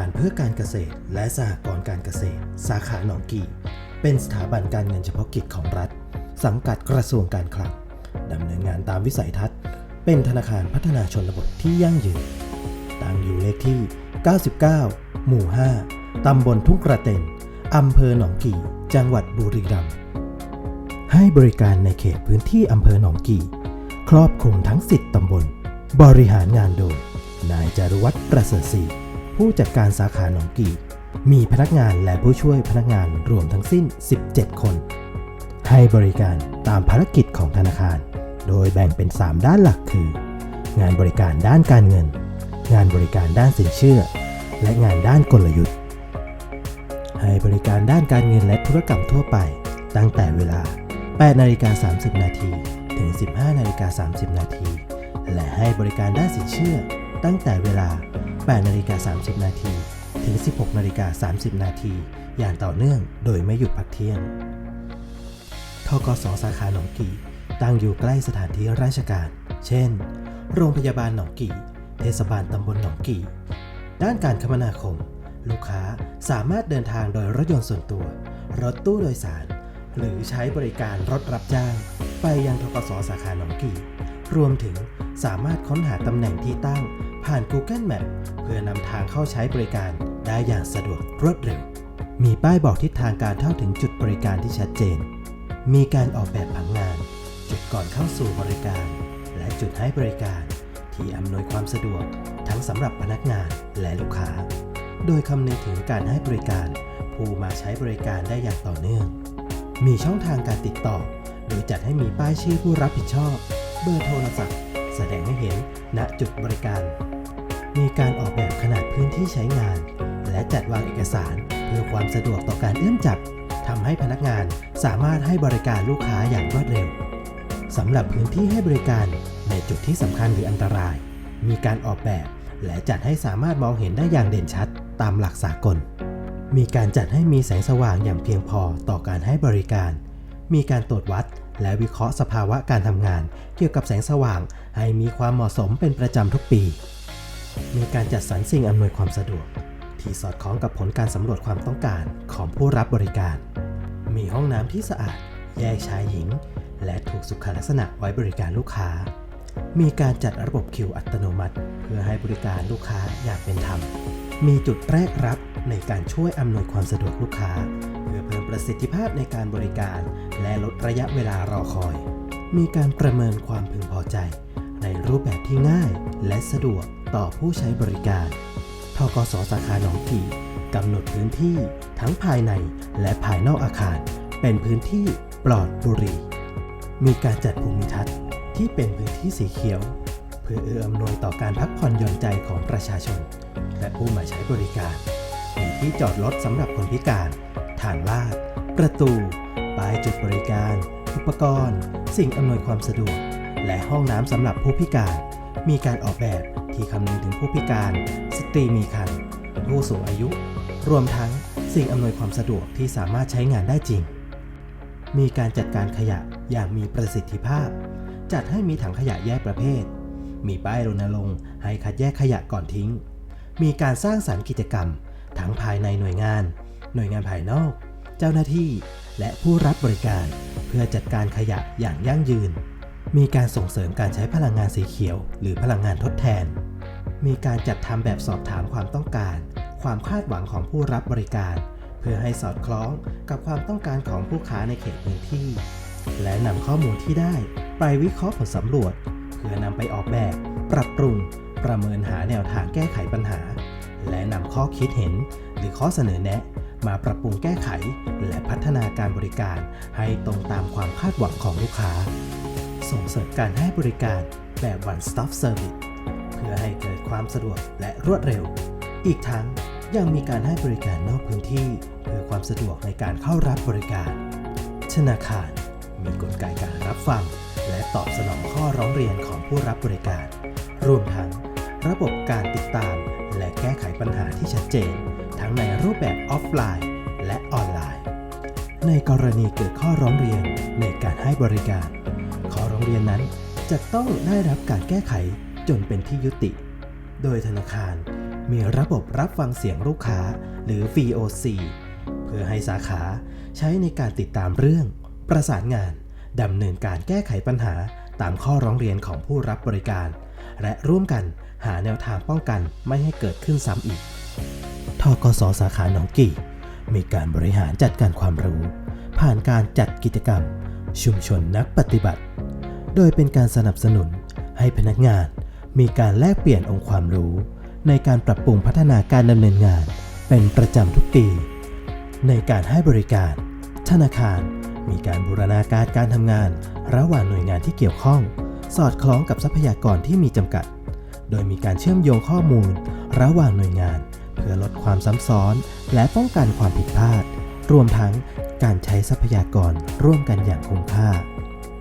ารเพื่อการเกษตร และสหกรณ์การเกษตร สาขาหนองกี่ เป็นสถาบันการเงินเฉพาะกิจของรัฐ สังกัดกระทรวงการคลังดำเนินงานตามวิสัยทัศน์ เป็นธนาคารพัฒนาชนบทที่ยั่งยืน ตั้งอยู่เลขที่ 99 หมู่ 5 ตำบลทุ่งกระเต็นอำเภอหนองกี่ จังหวัดบุรีรัมย์ ให้บริการในเขตพื้นที่อำเภอหนองกี่ ครอบคลุมทั้ง 10 ตำบล บริหารงานโดย นายจารุวัฒน์ประเสริฐศรี ผู้จัดการสาขาหนองกี่ มีพนักงานและผู้ช่วยพนักงานรวมทั้งสิ้น 17 คน ให้บริการตามภารกิจของธนาคาร โดยแบ่งเป็น 3 ด้านหลักคือ งานบริการด้านการเงิน งานบริการด้านสินเชื่อ และงานด้านกลยุทธ์ ให้บริการด้านการเงินและธุรกรรมทั่วไป ตั้งแต่เวลา 8 นาฬิกา 30 นาทีถึง 15 นาฬิกา 30 นาที และให้บริการด้านสินเชื่อ ตั้งแต่เวลา 8นาฬิกา30 นาทีถึง 16นาฬิกา30 นาทีอย่างต่อเนื่องโดยไม่หยุดพักเที่ยงทกสสาขาหนองกี่ตั้งอยู่ใกล้สถานที่ราชการ เช่น โรงพยาบาลหนองกี่ เทศบาลตำบลหนองกี่ ด้านการคมนาคม ลูกค้าสามารถเดินทางโดยรถยนต์ส่วนตัว รถตู้โดยสาร หรือใช้บริการรถรับจ้าง ไปยังทกสสาขาหนองกี่ รวมถึงสามารถค้นหาตำแหน่งที่ตั้งผ่าน Google Map พื่อนำทางเข้าใช้บริการได้อย่างสะดวกรวดเร็ว มีป้ายบอกทิศทางการเข้าถึงจุดบริการที่ชัดเจน มีการออกแบบผังงาน จุดก่อนเข้าสู่บริการ และจุดให้บริการ ที่อำนวยความสะดวกทั้งสำหรับพนักงานและลูกค้า โดยคำนึงถึงการให้บริการ ผู้มาใช้บริการได้อย่างต่อเนื่อง มีช่องทางการติดต่อ โดยจัดให้มีป้ายชื่อผู้รับผิดชอบ เบอร์โทรศัพท์ แสดงให้เห็นณจุดบริการ มีการออกแบบขนาดพื้นที่ใช้งาน และจัดวางเอกสารเพื่อความสะดวกต่อการเอื้อมจับทำให้พนักงานสามารถให้บริการลูกค้าอย่างรวดเร็วสำหรับพื้นที่ให้บริการในจุดที่สำคัญหรืออันตราย มีการออกแบบ และจัดให้สามารถมองเห็นได้อย่างเด่นชัดตามหลักสากล มีการจัดให้มีแสงสว่างอย่างเพียงพอต่อการให้บริการ มีการตรวจวัดและวิเคราะห์สภาวะการทำงาน เกี่ยวกับแสงสว่างให้มีความเหมาะสมเป็นประจำทุกปี มีการจัดสรรสิ่งอำนวยความสะดวก ที่สอดคล้องกับผลการสำรวจความต้องการของผู้รับบริการ มีห้องน้ำที่สะอาด แยกชายหญิง และถูกสุขลักษณะไว้บริการลูกค้า มีการจัดระบบคิวอัตโนมัติ เพื่อให้บริการลูกค้าอย่างเป็นธรรม มีจุดแรกรับในการช่วยอำนวยความสะดวกลูกค้า เพื่อเพิ่มประสิทธิภาพในการบริการ และลดระยะเวลารอคอย มีการประเมินความพึงพอใจ ในรูปแบบที่ง่ายและสะดวก ต่อผู้ใช้บริการ ทกสสาขาหนองกี่กำหนดพื้นที่ทั้งภายในและภายนอกอาคาร เป็นพื้นที่ปลอดบุหรี่ มีการจัดภูมิทัศน์ที่เป็นพื้นที่สีเขียว เพื่อเอื้ออำนวยต่อการพักผ่อนหย่อนใจของประชาชน และผู้มาใช้บริการ มีที่จอดรถสำหรับคนพิการ ทางลาด ประตูป้ายจุดบริการ อุปกรณ์ สิ่งอำนวยความสะดวก และห้องน้ำสำหรับผู้พิการ มีการออกแบบ ที่คำนึงถึงผู้พิการ สตรีมีครรภ์ผู้สูงอายุ รวมทั้งสิ่งอำนวยความสะดวกที่สามารถใช้งานได้จริง มีการจัดการขยะอย่างมีประสิทธิภาพ จัดให้มีถังขยะแยกประเภท มีป้ายรณรงค์ให้คัดแยกขยะก่อนทิ้ง มีการสร้างสรรค์กิจกรรม ทั้งภายในหน่วยงาน หน่วยงานภายนอก เจ้าหน้าที่และผู้รับบริการ เพื่อจัดการขยะอย่างยั่งยืนมีการส่งเสริมการใช้พลังงานสีเขียว หรือพลังงานทดแทน มีการจัดทำแบบสอบถามความต้องการ ความคาดหวังของผู้รับบริการ เพื่อให้สอดคล้องกับความต้องการของผู้ค้าในเขตพื้นที่ และนำข้อมูลที่ได้ ไปวิเคราะห์ผลสำรวจ เพื่อนำไปออกแบบ ปรับปรุง ประเมินหาแนวทางแก้ไขปัญหา และนำข้อคิดเห็น หรือข้อเสนอแนะ มาปรับปรุงแก้ไข และพัฒนาการบริการ ให้ตรงตามความคาดหวังของลูกค้า ส่งเสริมการให้บริการแบบ one stop service พื่อให้เกิดความสะดวกและรวดเร็ว อีกทั้งยังมีการให้บริการนอกพื้นที่เพื่อความสะดวกในการเข้ารับบริการ ธนาคาร มีกลไกการรับฟัง และตอบสนองข้อร้องเรียนของผู้รับบริการ รวมทั้ง ระบบการติดตาม และแก้ไขปัญหาที่ชัดเจน ทั้งในรูปแบบออฟไลน์ และออนไลน์ ในกรณีเกิดข้อร้องเรียนในการให้บริการ ข้อร้องเรียนนั้นจะต้องได้รับการแก้ไข จนเป็นที่ยุติ โดยธนาคารมีระบบรับฟังเสียงลูกค้าหรือ VOC เพื่อให้สาขาใช้ในการติดตามเรื่อง ประสานงานดำเนินการแก้ไขปัญหาตามข้อร้องเรียนของผู้รับบริการ และร่วมกันหาแนวทางป้องกันไม่ให้เกิดขึ้นซ้ำอีก ทกสสาขาหนองกี่ มีการบริหารจัดการความรู้ ผ่านการจัดกิจกรรม ชุมชนนักปฏิบัติ โดยเป็นการสนับสนุนให้พนักงาน มีการแลกเปลี่ยนองค์ความรู้ ในการปรับปรุงพัฒนาการดำเนินงาน เป็นประจำทุกปี ในการให้บริการ ธนาคาร มีการบูรณาการการทำงาน ระหว่างหน่วยงานที่เกี่ยวข้อง สอดคล้องกับทรัพยากรที่มีจำกัด โดยมีการเชื่อมโยงข้อมูล ระหว่างหน่วยงาน เพื่อลดความซ้ำซ้อน และป้องกันความผิดพลาด รวมทั้งการใช้ทรัพยากรร่วมกันอย่างคุ้มค่า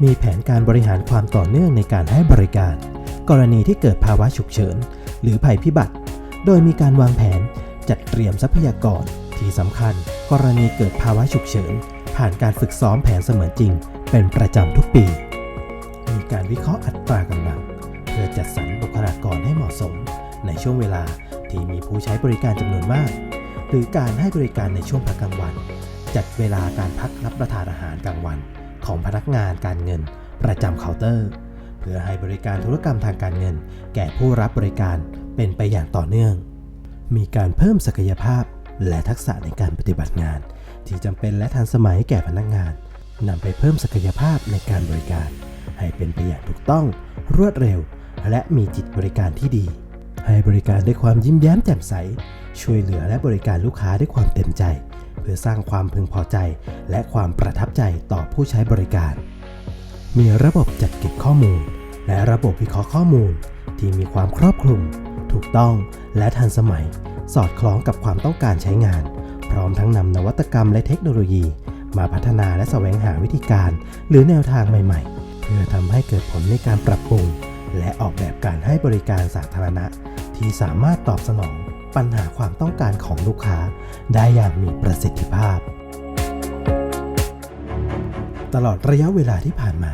มีแผนการบริหารความต่อเนื่องในการให้บริการ กรณีที่เกิดภาวะฉุกเฉิน หรือภัยพิบัติ โดยมีการวางแผนจัดเตรียมทรัพยากรที่สำคัญ กรณีเกิดภาวะฉุกเฉิน ผ่านการฝึกซ้อมแผนเสมือนจริง เป็นประจำทุกปี มีการวิเคราะห์อัตรากำลัง เพื่อจัดสรรบุคลากรให้เหมาะสม ในช่วงเวลาที่มีผู้ใช้บริการจำนวนมาก หรือการให้บริการในช่วงพักกลางวัน จัดเวลาการพักรับประทานอาหารกลางวัน ของพนักงานการเงิน ประจำเคาน์เตอร์ พื่อให้บริการธุรกรรมทางการเงิน แก่ผู้รับบริการเป็นไปอย่างต่อเนื่อง มีการเพิ่มศักยภาพและทักษะในการปฏิบัติงาน ที่จำเป็นและทันสมัยแก่พนักงานนำไปเพิ่มศักยภาพในการบริการ ให้เป็นไปอย่างถูกต้อง รวดเร็ว และมีจิตบริการที่ดี ให้บริการด้วยความยิ้มแย้มแจ่มใส ช่วยเหลือและบริการลูกค้าด้วยความเต็มใจ เพื่อสร้างความพึงพอใจ และความประทับใจต่อผู้ใช้บริการ มีระบบจัดเก็บข้อมูล และระบบวิเคราะห์ข้อมูล ที่มีความครอบคลุม ถูกต้องและทันสมัย สอดคล้องกับความต้องการใช้งาน พร้อมทั้งนำนวัตกรรมและเทคโนโลยี มาพัฒนาและแสวงหาวิธีการ หรือแนวทางใหม่ๆ เพื่อทำให้เกิดผลในการปรับปรุง และออกแบบการให้บริการสาธารณะ ที่สามารถตอบสนอง ปัญหาความต้องการของลูกค้า ได้อย่างมีประสิทธิภาพ ตลอดระยะเวลาที่ผ่านมา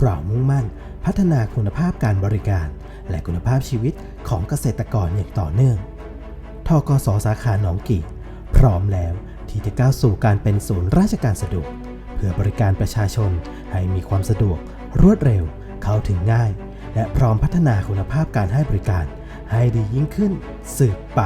เรามุ่งมั่น พัฒนาคุณภาพการบริการ และคุณภาพชีวิตของเกษตรกรอย่างต่อเนื่อง ทกสสาขาหนองกี่ พร้อมแล้วที่จะก้าวสู่การเป็นศูนย์ราชการสะดวก เพื่อบริการประชาชนให้มีความสะดวก รวดเร็ว เข้าถึงง่าย และพร้อมพัฒนาคุณภาพการให้บริการ ให้ดียิ่งขึ้นสืบไป